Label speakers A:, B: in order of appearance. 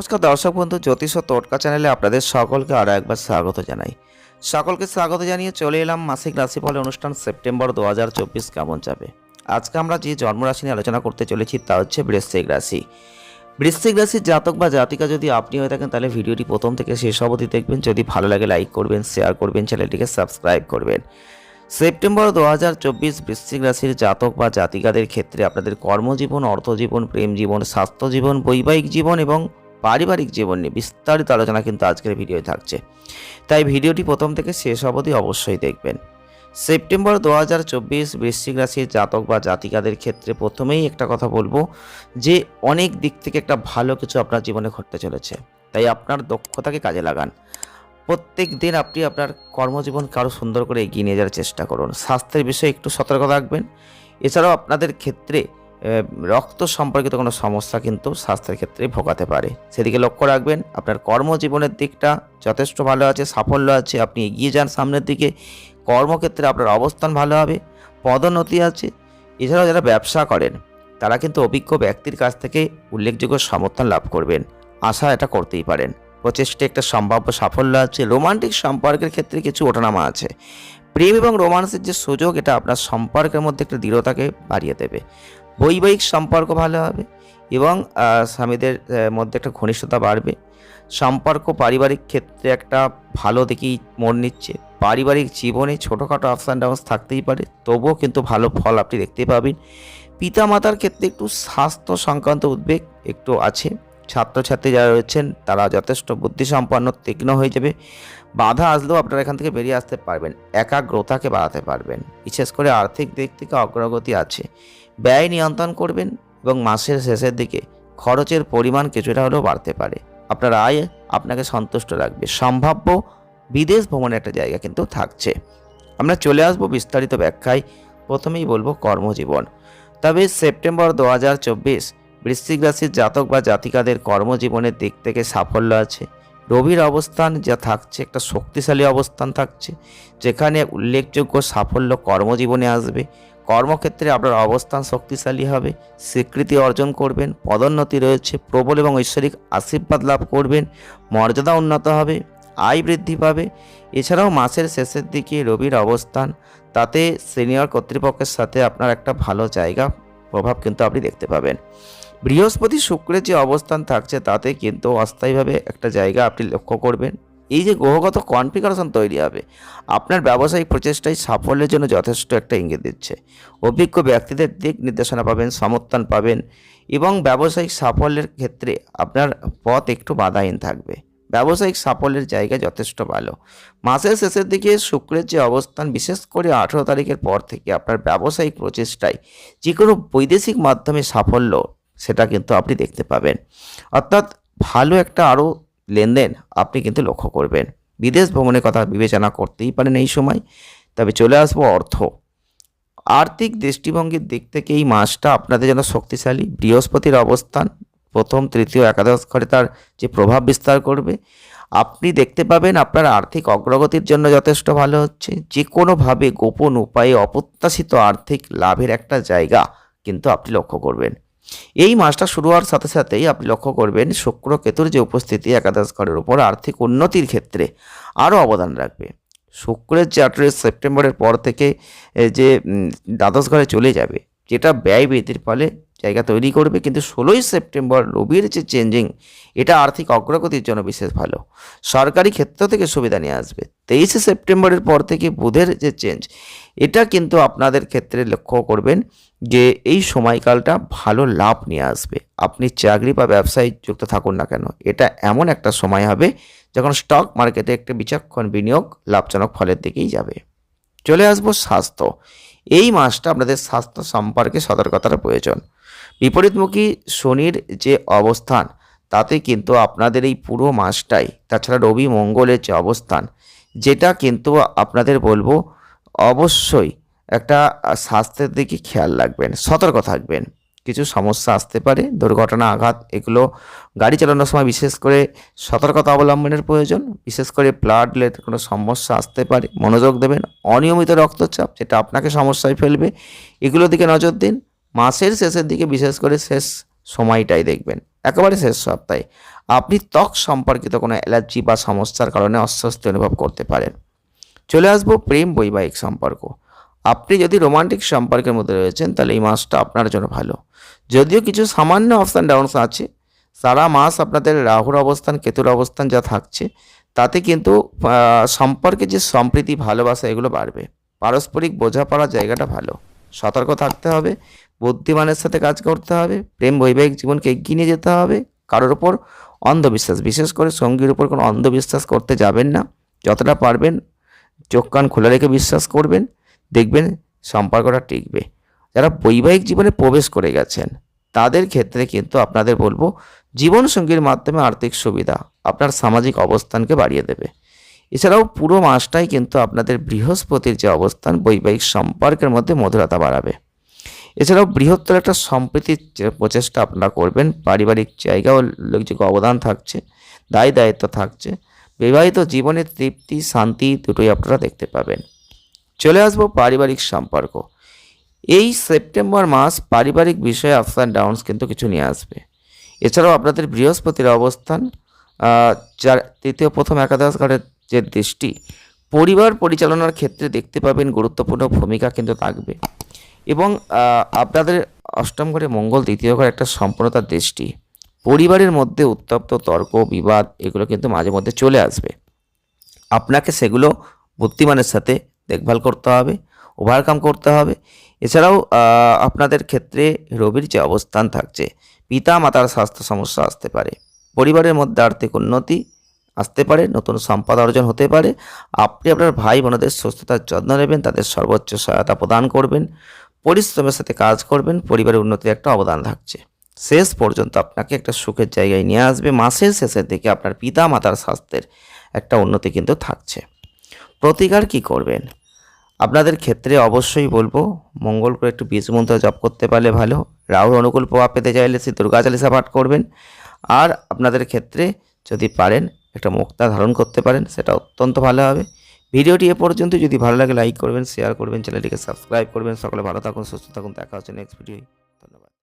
A: নমস্কার দর্শক বন্ধু, জ্যোতিষ ও টোটকা চ্যানেলে আপনাদের সকলকে আরও একবার স্বাগত জানাই। সকলকে স্বাগত জানিয়ে চলে এলাম মাসিক রাশিফল অনুষ্ঠান সেপ্টেম্বর দু হাজার চব্বিশ কেমন যাবে? আজকে আমরা যে জন্মরাশি নিয়ে আলোচনা করতে চলেছি তা হচ্ছে বৃশ্চিক রাশি। বৃশ্চিক রাশির জাতক বা জাতিকা যদি আপনি হয়ে থাকেন, তাহলে ভিডিওটি প্রথম থেকে শেষ অবধি দেখবেন। যদি ভালো লাগে, লাইক করবেন, শেয়ার করবেন, চ্যানেলটিকে সাবস্ক্রাইব করবেন। সেপ্টেম্বর দু হাজার চব্বিশ বৃশ্চিক রাশির জাতক বা জাতিকাদের ক্ষেত্রে আপনাদের কর্মজীবন, অর্থজীবন, প্রেম জীবন স্বাস্থ্য জীবন বৈবাহিক জীবন এবং পারিবারিক জীবন নিয়ে বিস্তারিত আলোচনা কিন্তু আজকের ভিডিওয়ে থাকছে। তাই ভিডিওটি প্রথম থেকে শেষ অবধি অবশ্যই দেখবেন। সেপ্টেম্বর দু হাজার চব্বিশ বৃশ্চিক রাশির জাতক বা জাতিকাদের ক্ষেত্রে প্রথমেই একটা কথা বলব যে, অনেক দিক থেকে একটা ভালো কিছু আপনার জীবনে ঘটতে চলেছে। তাই আপনার দক্ষতাকে কাজে লাগান। প্রত্যেক দিন আপনি আপনার কর্মজীবন আরও সুন্দর করে এগিয়ে নিয়ে যাওয়ার চেষ্টা করুন। স্বাস্থ্যের বিষয়ে একটু সতর্ক থাকবেন। এছাড়াও আপনাদের ক্ষেত্রে রক্ত সম্পর্কিত কোনো সমস্যা কিন্তু স্বাস্থ্যের ক্ষেত্রে ভোগাতে পারে। সেদিকে লক্ষ্য রাখবেন, আপনার কর্মজীবনের দিকটা যথেষ্ট ভালো আছে, সাফল্য আছে, আপনি এগিয়ে যান সামনের দিকে। কর্মক্ষেত্রে আপনার অবস্থান ভালো হবে, পদোন্নতি আছে। এছাড়াও যারা ব্যবসা করেন, তারা কিন্তু অভিজ্ঞ ব্যক্তির কাছ থেকে উল্লেখযোগ্য সমর্থন লাভ করবেন। আশা এটা করতেই পারেন। প্রচেষ্টা একটা সম্ভাব্য সাফল্য আছে, রোমান্টিক সম্পর্কের ক্ষেত্রে কিছু ওঠানামা আছে। প্রেম এবং রোমান্সের যে সুযোগ, এটা আপনার সম্পর্কের মধ্যে একটা দৃঢ়তাকে বাড়িয়ে দেবে। বৈবাহিক সম্পর্ক ভালো হবে এবং স্বামীদের মধ্যে একটা ঘনিষ্ঠতা বাড়বে। সম্পর্ক পারিবারিক ক্ষেত্রে একটা ভালো দেখেই মন নিচ্ছে। পারিবারিক জীবনে ছোটোখাটো আপস অ্যান্ড ডাউন্স থাকতেই পারে, তবুও কিন্তু ভালো ফল আপনি দেখতে পাবেন। পিতা মাতার ক্ষেত্রে একটু স্বাস্থ্য সংক্রান্ত উদ্বেগ একটু আছে। ছাত্রছাত্রী যারা রয়েছেন, তারা যথেষ্ট বুদ্ধিসম্পন্ন, তীক্ষ্ণ হয়ে যাবে। বাধা আসলেও আপনারা এখান থেকে বেরিয়ে আসতে পারবেন, একাগ্রতাকে বাড়াতে পারবেন। বিশেষ করে আর্থিক দিক থেকে অগ্রগতি আছে। ব্যয় নিয়ন্ত্রণ করবেন এবং মাসের শেষের দিকে খরচের পরিমাণ কিছুটা হলেও বাড়তে পারে। আপনার আয় আপনাকে সন্তুষ্ট রাখবে। সম্ভাব্য বিদেশ ভ্রমণের একটা জায়গা কিন্তু থাকছে। আমরা চলে আসব বিস্তারিত ব্যাখ্যায়। প্রথমেই বলব কর্মজীবন। তবে সেপ্টেম্বর দু হাজার চব্বিশ বৃশ্চিক রাশির জাতক বা জাতিকাদের কর্মজীবনের দিক থেকে সাফল্য আছে। রবির অবস্থান যা থাকছে, একটা শক্তিশালী অবস্থান থাকছে, যেখানে উল্লেখযোগ্য সাফল্য কর্মজীবনে আসবে। কর্মক্ষেত্রে আপনার অবস্থান শক্তিশালী হবে, স্বীকৃতি অর্জন করবেন, পদোন্নতি রয়েছে, প্রবল এবং ঐশ্বরিক আশীর্বাদ লাভ করবেন, মর্যাদা উন্নত হবে, আয় বৃদ্ধি পাবে। এছাড়াও মাসের শেষের দিকে রবির অবস্থান, তাতে সিনিয়র কর্তৃপক্ষের সাথে আপনার একটা ভালো জায়গা প্রভাব কিন্তু আপনি দেখতে পাবেন। বৃহস্পতি শুক্রের যে অবস্থান থাকছে, তাতে কিন্তু অস্থায়ীভাবে একটা জায়গা আপনি লক্ষ্য করবেন। এই যে গ্রহগত কনফিগারেশন তৈরি হবে, আপনার ব্যবসায়িক প্রচেষ্টায় সাফল্যের জন্য যথেষ্ট একটা ইঙ্গিত দিচ্ছে। অভিজ্ঞ ব্যক্তিদের দিক নির্দেশনা পাবেন, সমর্থন পাবেন এবং ব্যবসায়িক সাফল্যের ক্ষেত্রে আপনার পথ একটু বাধাহীন থাকবে। ব্যবসায়িক সাফল্যের জায়গা যথেষ্ট ভালো। মাসের শেষের দিকে শুক্রের যে অবস্থান, বিশেষ করে আঠেরো তারিখের পর থেকে আপনার ব্যবসায়িক প্রচেষ্টায় যে কোনো বৈদেশিক মাধ্যমে সাফল্য, সেটা কিন্তু আপনি দেখতে পাবেন। অর্থাৎ ভালো একটা আরও লেনদেন আপনি কিন্তু লক্ষ্য করবেন। বিদেশ ভ্রমণের কথা বিবেচনা করতেই পারেন এই সময়। তবে চলে আসব অর্থ। আর্থিক দৃষ্টিভঙ্গির দিক থেকে এই মাসটা আপনাদের জন্য শক্তিশালী। বৃহস্পতির অবস্থান, প্রথম, তৃতীয় একাদশ ঘরে তার যে প্রভাব বিস্তার করবে। আপনি দেখতে পাবেন আপনার আর্থিক অগ্রগতির জন্য যথেষ্ট ভালো হচ্ছে। যে কোনোভাবে গোপন উপায়ে অপ্রত্যাশিত আর্থিক লাভের একটা জায়গা কিন্তু আপনি লক্ষ্য করবেন। এই মাসটা শুরু হওয়ার সাথে সাথেই আপনি লক্ষ্য করবেন শুক্র কেতুর যে উপস্থিতি একাদশ ঘরের উপর আর্থিক উন্নতির ক্ষেত্রে আরও অবদান রাখবে। শুক্রের যে আঠেরোই সেপ্টেম্বরের পর থেকে যে দ্বাদশ ঘরে চলে যাবে, যেটা ব্যয় বৃদ্ধির ফলে জায়গা তৈরি করবে, কিন্তু ষোলোই সেপ্টেম্বর রবির যে চেঞ্জিং এটা আর্থিক অগ্রগতির জন্য বিশেষ ভালো। সরকারি ক্ষেত্র থেকে সুবিধা নিয়ে আসবে। তেইশে সেপ্টেম্বরের পর থেকে বুধের যে চেঞ্জ এটা কিন্তু আপনাদের ক্ষেত্রে লক্ষ্য করবেন যে এই সময়কালটা ভালো লাভ নিয়ে আসবে। আপনি চাকরি বা ব্যবসায় যুক্ত থাকুন না কেন। এটা এমন একটা সময় হবে যখন স্টক মার্কেটে একটা বিচক্ষণ বিনিয়োগ লাভজনক ফলের দিকেই যাবে। চলে আসব স্বাস্থ্য। এই মাসটা আপনাদের স্বাস্থ্য সম্পর্কে সতর্কতার প্রয়োজন। বিপরীতমুখী শনির যে অবস্থান, তাতে কিন্তু আপনাদের এই পুরো মাসটাই, তাছাড়া রবি মঙ্গলের যে অবস্থান, যেটা কিন্তু আপনাদের বলব অবশ্যই একটা স্বাস্থ্যের দিকে খেয়াল রাখবেন, সতর্ক থাকবেন। কিছু সমস্যা আসতে পারে, দুর্ঘটনা, আঘাত, এগুলো গাড়ি চালানোর সময় বিশেষ করে সতর্কতা অবলম্বনের প্রয়োজন। বিশেষ করে ব্লাড রিলেটেড কোনো সমস্যা আসতে পারে, মনোযোগ দেবেন, অনিয়মিত রক্তচাপ, যেটা আপনাকে সমস্যায় ফেলবে, এগুলোর দিকে নজর দিন। মাসের শেষের দিকে বিশেষ করে শেষ সময়টাই দেখবেন, একেবারে শেষ সপ্তাহে। আপনি ত্বক সম্পর্কিত কোনো অ্যালার্জি বা সমস্যার কারণে অস্বস্তি অনুভব করতে পারেন। চলে আসব প্রেম বৈবাহিক সম্পর্ক। আপনি যদি রোমান্টিক সম্পর্কের মধ্যে রয়েছেন, তাহলে এই মাসটা আপনার জন্য ভালো। যদিও কিছু সামান্য অপস অ্যান্ড ডাউনস আছে, সারা মাস আপনাদের রাহুর অবস্থান, কেতুর অবস্থান যা থাকছে, তাতে কিন্তু সম্পর্কে যে সম্প্রীতি, ভালোবাসা, এগুলো বাড়বে। পারস্পরিক বোঝাপড়ার জায়গাটা ভালো। সতর্ক থাকতে হবে, বুদ্ধিমানের সাথে কাজ করতে হবে, প্রেম বৈবাহিক জীবনকে এগিয়ে নিয়ে যেতে হবে, কারোর ওপর অন্ধবিশ্বাস। বিশেষ করে সঙ্গীর উপর কোনো অন্ধবিশ্বাস করতে যাবেন না, যতটা পারবেন চোখ কান খোলা রেখে বিশ্বাস করবেন, দেখবেন সম্পর্কটা টিকবে। যারা বৈবাহিক জীবনে প্রবেশ করে গেছেন, তাদের ক্ষেত্রে কিন্তু আপনাদের বলব, জীবনসঙ্গীর মাধ্যমে আর্থিক সুবিধা আপনার সামাজিক অবস্থানকে বাড়িয়ে দেবে। এছাড়াও পুরো মাসটাই কিন্তু আপনাদের বৃহস্পতির যে অবস্থান, বৈবাহিক সম্পর্কের মধ্যে মধুরতা বাড়াবে। এছাড়াও বৃহত্তর একটা সম্প্রীতির প্রচেষ্টা আপনারা করবেন, পারিবারিক জায়গা ও উল্লেখযোগ্য অবদান থাকছে, দায় দায়িত্ব থাকছে বিবাহিত জীবনের তৃপ্তি, শান্তি দুটোই আপনারা দেখতে পাবেন। চলে আসব পারিবারিক সম্পর্ক। এই সেপ্টেম্বর মাস পারিবারিক বিষয়ে আপস অ্যান্ড ডাউনস কিন্তু কিছু নিয়ে আসবে। এছাড়াও আপনাদের বৃহস্পতির অবস্থান যার তৃতীয়, প্রথম একাদশ ঘরের যে দৃষ্টি, পরিবার পরিচালনার ক্ষেত্রে দেখতে পাবেন গুরুত্বপূর্ণ ভূমিকা কিন্তু থাকবে। এবং আপনাদের অষ্টম ঘরে মঙ্গল, দ্বিতীয় ঘরে একটা সম্পূর্ণতার দৃষ্টি। পরিবারের মধ্যে উত্তপ্ত তর্ক, বিবাদ, এগুলো কিন্তু মাঝে মধ্যে চলে আসবে। আপনাকে সেগুলো বুদ্ধিমানের সাথে দেখভাল করতে হবে, ওভারকাম করতে হবে। এছাড়াও আপনাদের ক্ষেত্রে রবির যে অবস্থান থাকছে, পিতা মাতার স্বাস্থ্য সমস্যা আসতে পারে, পরিবারের মধ্যে আর্থিক উন্নতি আসতে পারে, নতুন সম্পদ অর্জন হতে পারে। আপনি আপনার ভাই বোনদের সুস্থতার যত্ন নেবেন, তাদের সর্বোচ্চ সহায়তা প্রদান করবেন, পরিশ্রমের সাথে কাজ করবেন, পরিবারের উন্নতির একটা অবদান থাকছে। শেষ পর্যন্ত আপনাকে একটা সুখের জায়গায় নিয়ে আসবে। মাসের শেষের দিকে আপনার পিতা মাতার স্বাস্থ্যের একটা উন্নতি কিন্তু থাকছে। প্রতিকার কি করবেন? আপনাদের ক্ষেত্রে অবশ্যই বলব, মঙ্গল করে একটু বীজ মন্ত্র জপ করতে পারলে ভালো। রাহুর অনুকূল প্রভাব পেতে চাইলে শ্রী দুর্গা চালিসা পাঠ করবেন। আর আপনাদের ক্ষেত্রে যদি পারেন, একটা মুক্তা ধারণ করতে পারেন, সেটা অত্যন্ত ভালো হবে। ভিডিওটি এ পর্যন্ত। যদি ভালো লাগে, লাইক করবেন, শেয়ার করবেন, চ্যানেলটিকে সাবস্ক্রাইব করবেন। সকলে ভালো থাকুন, সুস্থ থাকুন। দেখা হচ্ছে নেক্সট ভিডিও